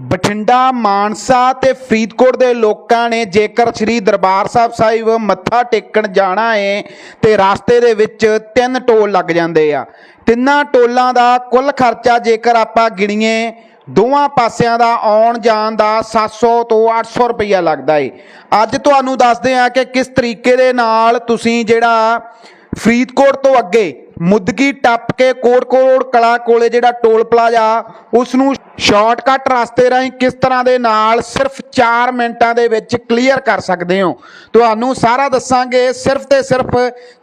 ਬਠਿੰਡਾ, ਮਾਨਸਾ ਤੇ ਫਰੀਦਕੋਟ ਦੇ ਲੋਕਾਂ ਨੇ ਜੇਕਰ ਸ੍ਰੀ ਦਰਬਾਰ ਸਾਹਿਬ ਸਾਹਿਬ ਮੱਥਾ ਟੇਕਣ ਜਾਣਾ ਏ ਤੇ ਰਸਤੇ ਦੇ ਵਿੱਚ ਤਿੰਨ ਟੋਲ ਲੱਗ ਜਾਂਦੇ ਆ। ਤਿੰਨਾਂ ਟੋਲਾਂ ਦਾ ਕੁੱਲ ਖਰਚਾ ਜੇਕਰ ਆਪਾਂ ਗਿਣੀਏ, ਦੋਵਾਂ ਪਾਸਿਆਂ ਦਾ ਆਉਣ ਜਾਣ ਦਾ 700 ਤੋਂ 800 ਰੁਪਈਆ ਲੱਗਦਾ ਏ। ਅੱਜ ਤੁਹਾਨੂੰ ਦੱਸਦੇ ਆ ਕਿ ਕਿਸ ਤਰੀਕੇ ਦੇ ਨਾਲ ਤੁਸੀਂ ਜਿਹੜਾ ਫਰੀਦਕੋਟ ਤੋਂ ਅੱਗੇ ਮੁਦਗੀ ਟੱਪ ਕੇ ਕੋਟਕੋੜ ਕਲਾ ਕੋਲੇ ਜਿਹੜਾ ਟੋਲ ਪਲਾਜ਼ਾ ਉਸ ਨੂੰ ਸ਼ਾਰਟਕਟ ਰਸਤੇ ਰਾਹੀਂ ਕਿਸ ਤਰ੍ਹਾਂ ਦੇ ਨਾਲ ਸਿਰਫ 4 ਮਿੰਟਾਂ ਦੇ ਵਿੱਚ ਕਲੀਅਰ ਕਰ ਸਕਦੇ ਹੋ? ਤੁਹਾਨੂੰ ਸਾਰਾ ਦੱਸਾਂਗੇ, ਸਿਰਫ ਤੇ ਸਿਰਫ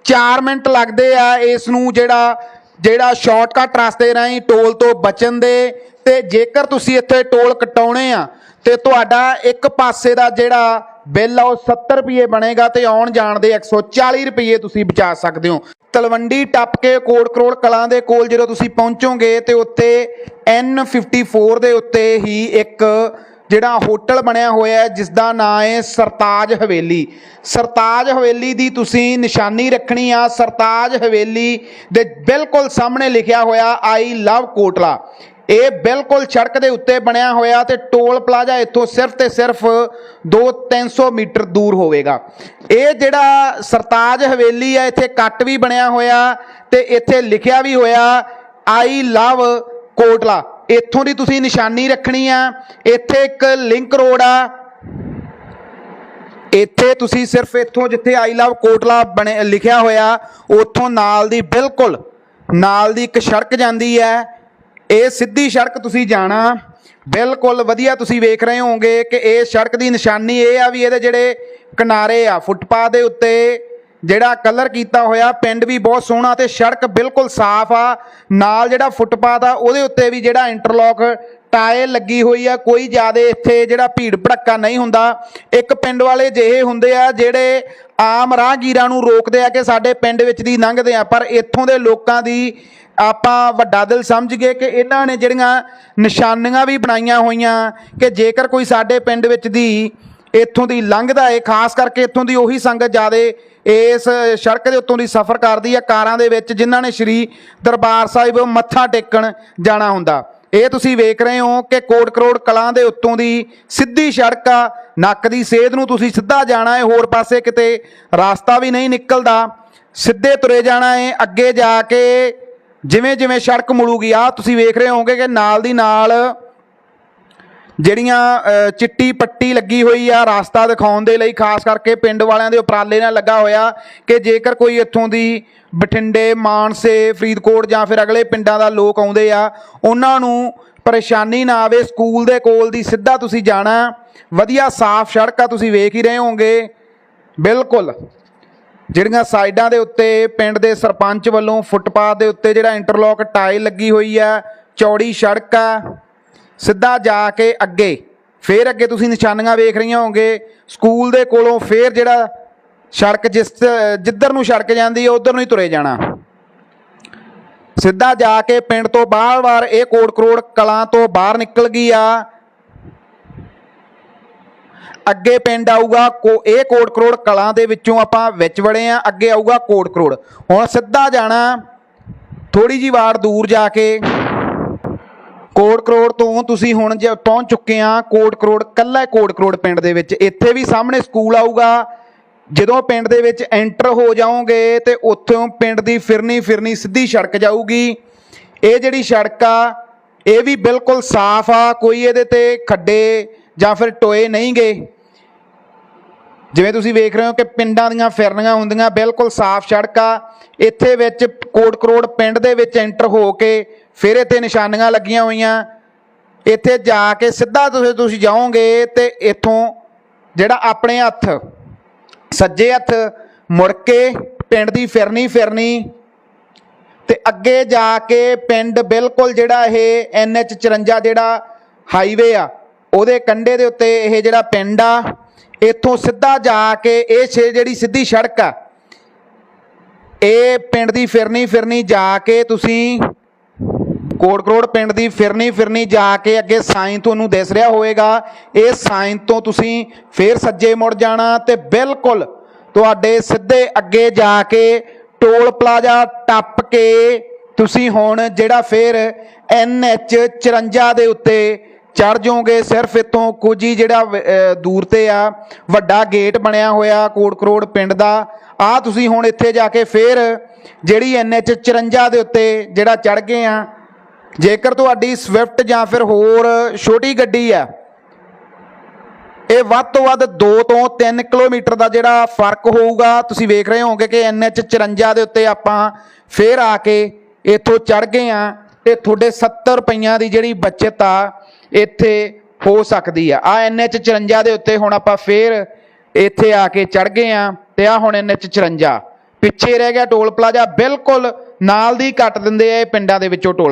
4 ਮਿੰਟ ਲੱਗਦੇ ਆ ਇਸ ਨੂੰ ਜਿਹੜਾ ਜਿਹੜਾ ਸ਼ਾਰਟਕਟ ਰਸਤੇ ਰਾਹੀਂ ਟੋਲ ਤੋਂ ਬਚਣ ਦੇ। ਤੇ ਜੇਕਰ ਤੁਸੀਂ ਇੱਥੇ ਟੋਲ ਕਟਾਉਣੇ ਆ, ਤੇ ਤੁਹਾਡਾ ਇੱਕ ਪਾਸੇ ਦਾ ਜਿਹੜਾ ਬਿੱਲ ਆ, ਉਹ 70 ਰੁਪਏ ਬਣੇਗਾ ਤੇ ਆਉਣ ਜਾਣ ਦੇ 140 ਰੁਪਏ ਤੁਸੀਂ ਬਚਾ ਸਕਦੇ ਹੋ। ਤਲਵੰਡੀ ਟੱਪ ਕੇ ਕੋੜ ਕਰੋੜ ਕਲਾਂ ਦੇ ਕੋਲ ਜਦੋਂ ਤੁਸੀਂ ਪਹੁੰਚੋਗੇ ਤੇ ਉੱਤੇ N54 ਦੇ ਉੱਤੇ ਹੀ ਇੱਕ ਜਿਹੜਾ ਹੋਟਲ ਬਣਿਆ ਹੋਇਆ ਹੈ ਜਿਸ ਦਾ ਨਾਮ ਹੈ ਸਰਤਾਜ ਹਵੇਲੀ। ਸਰਤਾਜ ਹਵੇਲੀ ਦੀ ਤੁਸੀਂ ਨਿਸ਼ਾਨੀ ਰੱਖਣੀ ਆ। ਸਰਤਾਜ ਹਵੇਲੀ ਦੇ ਬਿਲਕੁਲ ਸਾਹਮਣੇ ਲਿਖਿਆ ਹੋਇਆ ਆਈ ਲਵ ਕੋਟਲਾ ਇਹ ਬਿਲਕੁਲ ਸੜਕ ਦੇ ਉੱਤੇ ਬਣਿਆ ਹੋਇਆ ਤੇ ਟੋਲ ਪਲਾਜ਼ਾ ਇੱਥੋਂ ਸਿਰਫ ਤੇ ਸਿਰਫ 2-300 ਮੀਟਰ ਦੂਰ ਹੋਵੇਗਾ। ਇਹ ਜਿਹੜਾ ਸਰਤਾਜ ਹਵੇਲੀ ਹੈ, ਇੱਥੇ ਕੱਟ ਵੀ ਬਣਿਆ ਹੋਇਆ ਤੇ ਇੱਥੇ ਲਿਖਿਆ ਵੀ ਹੋਇਆ ਆਈ ਲਵ ਕੋਟਲਾ। ਇੱਥੋਂ ਦੀ ਤੁਸੀਂ ਨਿਸ਼ਾਨੀ ਰੱਖਣੀ ਆ, ਇੱਥੇ ਇੱਕ ਲਿੰਕ ਰੋਡ ਆ। ਇੱਥੇ ਤੁਸੀਂ ਸਿਰਫ ਇੱਥੋਂ ਜਿੱਥੇ ਆਈ ਲਵ ਕੋਟਲਾ ਬਣੇ, ਲਿਖਿਆ ਹੋਇਆ, ਉੱਥੋਂ ਨਾਲ ਦੀ ਬਿਲਕੁਲ ਨਾਲ ਦੀ ਇੱਕ ਸੜਕ ਜਾਂਦੀ ਹੈ। ਇਹ ਸਿੱਧੀ ਸੜਕ ਤੁਸੀਂ ਜਾਣਾ। ਬਿਲਕੁਲ ਵਧੀਆ ਤੁਸੀਂ ਵੇਖ ਰਹੇ ਹੋਵੋਗੇ ਕਿ ਇਹ ਸੜਕ ਦੀ ਨਿਸ਼ਾਨੀ ਇਹ ਆ ਵੀ ਇਹਦੇ ਜਿਹੜੇ ਕਿਨਾਰੇ ਆ, ਫੁੱਟਪਾਥ ਦੇ ਉੱਤੇ ਜਿਹੜਾ ਕਲਰ ਕੀਤਾ ਹੋਇਆ, ਪਿੰਡ ਵੀ ਬਹੁਤ ਸੋਹਣਾ ਤੇ ਸੜਕ ਬਿਲਕੁਲ ਸਾਫ਼ ਆ। ਨਾਲ ਜਿਹੜਾ ਫੁੱਟਪਾਥ ਆ, ਉਹਦੇ ਉੱਤੇ ਵੀ ਜਿਹੜਾ ਇੰਟਰਲੌਕ ਟਾਇਲ ਲੱਗੀ ਹੋਈ ਆ। ਕੋਈ ਜ਼ਿਆਦਾ ਇੱਥੇ ਜਿਹੜਾ ਭੀੜ ਭੜੱਕਾ ਨਹੀਂ ਹੁੰਦਾ। ਇੱਕ ਪਿੰਡ ਵਾਲੇ ਜਿਹੇ ਹੁੰਦੇ ਆ ਜਿਹੜੇ ਆਮ ਰਾਹਗੀਰਾਂ ਨੂੰ ਰੋਕਦੇ ਆ ਕਿ ਸਾਡੇ ਪਿੰਡ ਵਿੱਚ ਦੀ ਲੰਘਦੇ ਆ, ਪਰ ਇੱਥੋਂ ਦੇ ਲੋਕਾਂ ਦੀ ਆਪਾਂ ਵੱਡਾ ਦਿਲ ਸਮਝ ਗਏ ਕਿ ਇਹਨਾਂ ਨੇ ਜਿਹੜੀਆਂ ਨਿਸ਼ਾਨੀਆਂ ਵੀ ਬਣਾਈਆਂ ਹੋਈਆਂ ਕਿ ਜੇਕਰ ਕੋਈ ਸਾਡੇ ਪਿੰਡ ਵਿੱਚ ਦੀ ਇੱਥੋਂ ਦੀ ਲੰਘਦਾ ਏ, ਖਾਸ ਕਰਕੇ ਇੱਥੋਂ ਦੀ ਉਹੀ ਸੰਗਤ ਜ਼ਿਆਦੇ ਇਸ ਸੜਕ ਦੇ ਉੱਤੋਂ ਦੀ ਸਫ਼ਰ ਕਰਦੀ ਆ, ਕਾਰਾਂ ਦੇ ਵਿੱਚ ਜਿਨ੍ਹਾਂ ਨੇ ਸ਼੍ਰੀ ਦਰਬਾਰ ਸਾਹਿਬ ਮੱਥਾ ਟੇਕਣ ਜਾਣਾ ਹੁੰਦਾ। ਇਹ ਤੁਸੀਂ ਵੇਖ ਰਹੇ ਹੋ ਕਿ ਕੋਟ ਕਰੋੜ ਕਲਾਂ ਦੇ ਉੱਤੋਂ ਦੀ ਸਿੱਧੀ ਸੜਕ ਆ, ਨੱਕ ਦੀ ਸੇਧ ਨੂੰ ਤੁਸੀਂ ਸਿੱਧਾ ਜਾਣਾ ਹੈ ਹੋਰ ਪਾਸੇ ਕਿਤੇ ਰਸਤਾ ਵੀ ਨਹੀਂ ਨਿਕਲਦਾ। ਸਿੱਧੇ ਤੁਰੇ ਜਾਣਾ ਹੈ ਅੱਗੇ ਜਾ ਕੇ ਜਿਵੇਂ ਜਿਵੇਂ ਸੜਕ ਮੁੜੂਗੀ ਆ ਤੁਸੀਂ ਵੇਖ ਰਹੇ ਹੋਵੋਗੇ ਕਿ ਨਾਲ ਦੀ ਨਾਲ ਜਿਹੜੀਆਂ ਚਿੱਟੀ ਪੱਟੀ ਲੱਗੀ ਹੋਈ ਆ ਰਾਸਤਾ ਦਿਖਾਉਣ ਦੇ ਲਈ, ਖਾਸ ਕਰਕੇ ਪਿੰਡ ਵਾਲਿਆਂ ਦੇ ਉਪਰਾਲੇ ਨਾਲ ਲੱਗਾ ਹੋਇਆ ਕਿ ਜੇਕਰ ਕੋਈ ਇੱਥੋਂ ਦੀ ਬਠਿੰਡੇ, ਮਾਨਸੇ, ਫਰੀਦਕੋਟ ਜਾਂ ਫਿਰ ਅਗਲੇ ਪਿੰਡਾਂ ਦਾ ਲੋਕ ਆਉਂਦੇ ਆ, ਉਹਨਾਂ ਨੂੰ ਪਰੇਸ਼ਾਨੀ ਨਾ ਆਵੇ, ਸਕੂਲ ਦੇ ਕੋਲ ਦੀ ਸਿੱਧਾ ਤੁਸੀਂ ਜਾਣਾ, ਵਧੀਆ ਸਾਫ਼ ਸੜਕ ਆ, ਤੁਸੀਂ ਵੇਖ ਹੀ ਰਹੇ ਹੋਵੋਗੇ। ਬਿਲਕੁਲ। ਜਿਹੜੀਆਂ ਸਾਈਡਾਂ ਦੇ ਉੱਤੇ ਪਿੰਡ ਦੇ ਸਰਪੰਚ ਵੱਲੋਂ ਫੁੱਟਪਾਥ ਦੇ ਉੱਤੇ ਜਿਹੜਾ ਇੰਟਰਲੌਕ ਟਾਇਲ ਲੱਗੀ ਹੋਈ ਆ ਚੌੜੀ ਸੜਕ ਆ, ਸਿੱਧਾ ਜਾ ਕੇ ਅੱਗੇ, ਫੇਰ ਅੱਗੇ ਤੁਸੀਂ ਨਿਸ਼ਾਨੀਆਂ ਵੇਖ ਰਹੀਆਂ ਹੋਗੇ ਸਕੂਲ ਦੇ ਕੋਲੋਂ ਫੇਰ ਜਿਹੜਾ ਸੜਕ ਜਿਸ ਜਿੱਧਰ ਨੂੰ ਸੜਕ ਜਾਂਦੀ ਹੈ, ਉਧਰ ਨੂੰ ਹੀ ਤੁਰੇ ਜਾਣਾ। ਸਿੱਧਾ ਜਾ ਕੇ ਪਿੰਡ ਤੋਂ ਬਾਹਰ ਵਾਰ ਇਹ ਕੋੜ ਕਰੋੜ ਕਲਾਂ ਤੋਂ ਬਾਹਰ ਨਿਕਲ ਗਈ ਆ ਅੱਗੇ ਪਿੰਡ ਆਊਗਾ, ਕੋ, ਇਹ ਕੋਟ ਕਰੋੜ ਕਲਾਂ ਦੇ ਵਿੱਚੋਂ ਆਪਾਂ ਵਿੱਚ ਵੜੇ ਆ, ਅੱਗੇ ਆਊਗਾ ਕੋਟ ਕਰੋੜ। ਹੁਣ ਸਿੱਧਾ ਜਾਣਾ ਥੋੜੀ ਜੀ ਵਾਰ ਦੂਰ ਜਾ ਕੇ, ਕੋਟ ਕਰੋੜ ਤੋਂ ਤੁਸੀਂ ਹੁਣ ਜੇ ਪਹੁੰਚ ਚੁੱਕੇ ਆ, ਕੋਟ ਕਰੋੜ, ਕੱਲਾ ਕੋਟ ਕਰੋੜ ਪਿੰਡ ਦੇ ਵਿੱਚ। ਇੱਥੇ ਵੀ ਸਾਹਮਣੇ ਸਕੂਲ ਆਊਗਾ, ਜਦੋਂ ਪਿੰਡ ਦੇ ਵਿੱਚ ਐਂਟਰ ਹੋ ਜਾਓਗੇ ਤੇ ਉੱਥੋਂ ਪਿੰਡ ਦੀ ਫਿਰਨੀ ਫਿਰਨੀ ਸਿੱਧੀ ਸੜਕ ਜਾਊਗੀ। ਇਹ ਜਿਹੜੀ ਸੜਕ ਆ, ਇਹ ਵੀ ਬਿਲਕੁਲ ਸਾਫ਼ ਆ, ਕੋਈ ਇਹਦੇ ਤੇ ਖੱਡੇ ਜਾਂ ਫਿਰ ਟੋਏ ਨਹੀਂ ਗਏ। ਜਿਵੇਂ ਤੁਸੀਂ ਵੇਖ ਰਹੇ ਹੋ ਕਿ ਪਿੰਡਾਂ ਦੀਆਂ ਫਿਰਨੀਆਂ ਹੁੰਦੀਆਂ ਬਿਲਕੁਲ ਸਾਫ਼ ਸੜਕ ਆ ਇੱਥੇ ਵਿੱਚ ਕੋਟ ਕਰੋੜ ਪਿੰਡ ਦੇ ਵਿੱਚ ਐਂਟਰ ਹੋ ਕੇ ਫਿਰ ਇੱਥੇ ਨਿਸ਼ਾਨੀਆਂ ਲੱਗੀਆਂ ਹੋਈਆਂ। ਇੱਥੇ ਜਾ ਕੇ ਸਿੱਧਾ ਤੁਸੀਂ ਤੁਸੀਂ ਜਾਓਗੇ ਤੇ ਇੱਥੋਂ ਜਿਹੜਾ ਆਪਣੇ ਹੱਥ, ਸੱਜੇ ਹੱਥ ਮੁੜ ਕੇ ਪਿੰਡ ਦੀ ਫਿਰਨੀ ਫਿਰਨੀ ਤੇ ਅੱਗੇ ਜਾ ਕੇ ਪਿੰਡ ਬਿਲਕੁਲ ਜਿਹੜਾ ਇਹ NH 54 ਜਿਹੜਾ ਹਾਈਵੇ ਆ ਉਹਦੇ ਕੰਢੇ ਦੇ ਉੱਤੇ ਇਹ ਜਿਹੜਾ ਪਿੰਡ ਆ, ਇੱਥੋਂ ਸਿੱਧਾ ਜਾ ਕੇ ਇਹ ਛੇ ਜਿਹੜੀ ਸਿੱਧੀ ਸੜਕ ਆ, ਇਹ ਪਿੰਡ ਦੀ ਫਿਰਨੀ ਫਿਰਨੀ ਜਾ ਕੇ ਤੁਸੀਂ ਕੋਟ ਕਰੋੜ ਪਿੰਡ ਦੀ ਫਿਰਨੀ ਫਿਰਨੀ ਜਾ ਕੇ ਅੱਗੇ ਸਾਈਂ ਤੁਹਾਨੂੰ ਦਿਸ ਰਿਹਾ ਹੋਵੇਗਾ। ਇਹ ਸਾਈਂ ਤੋਂ ਤੁਸੀਂ ਫੇਰ ਸੱਜੇ ਮੁੜ ਜਾਣਾ ਤੇ ਬਿਲਕੁਲ ਤੁਹਾਡੇ ਸਿੱਧੇ ਅੱਗੇ ਜਾ ਕੇ ਟੋਲ ਪਲਾਜ਼ਾ ਟੱਪ ਕੇ ਤੁਸੀਂ ਹੁਣ ਜਿਹੜਾ ਫੇਰ NH 54 ਦੇ ਉੱਤੇ ਚੜ ਜਾਓਗੇ, ਸਿਰਫ ਇੱਥੋਂ ਕੁਝ ਹੀ ਜਿਹੜਾ ਦੂਰ ਤੇ ਆ, ਵੱਡਾ ਗੇਟ ਬਣਿਆ ਹੋਇਆ ਕੋਟ ਕਰੋੜ ਪਿੰਡ ਦਾ। ਆ ਤੁਸੀਂ ਹੁਣ ਇੱਥੇ ਜਾ ਕੇ ਫੇਰ ਜਿਹੜੀ ਐਨਐਚ 54 ਦੇ ਉੱਤੇ ਜਿਹੜਾ ਚੜ ਗਏ ਆ, ਜੇਕਰ ਤੁਹਾਡੀ ਸਵਿਫਟ ਜਾਂ ਫਿਰ ਹੋਰ ਛੋਟੀ ਗੱਡੀ ਆ, ਇਹ ਵੱਧ ਤੋਂ ਵੱਧ 2 ਤੋਂ 3 ਕਿਲੋਮੀਟਰ ਦਾ ਜਿਹੜਾ ਫ਼ਰਕ ਹੋਊਗਾ, ਤੁਸੀਂ ਵੇਖ ਰਹੇ ਹੋਵੋਗੇ ਕਿ NH 54 ਦੇ ਉੱਤੇ ਆਪਾਂ ਫੇਰ ਆ ਕੇ ਇੱਥੋਂ ਚੜ ਗਏ ਆ। ਤੇ ਤੁਹਾਡੇ 70 ਰੁਪਈਆਂ ਦੀ ਜਿਹੜੀ ਬਚਤ ਆ, ਇੱਥੇ ਹੋ ਸਕਦੀ ਆ। ਆ NH 54 ਦੇ ਉੱਤੇ ਹੁਣ ਆਪਾਂ ਫੇਰ ਇੱਥੇ ਆ ਕੇ ਚੜ ਗਏ ਆ ਤੇ ਆ ਹੁਣ NH 54 ਪਿੱਛੇ ਰਹਿ ਗਿਆ ਟੋਲ ਪਲਾਜ਼ਾ, ਬਿਲਕੁਲ ਨਾਲ ਦੀ ਕੱਟ ਦਿੰਦੇ ਆ ਇਹ ਪਿੰਡਾਂ ਦੇ ਵਿੱਚੋਂ ਟੋਲ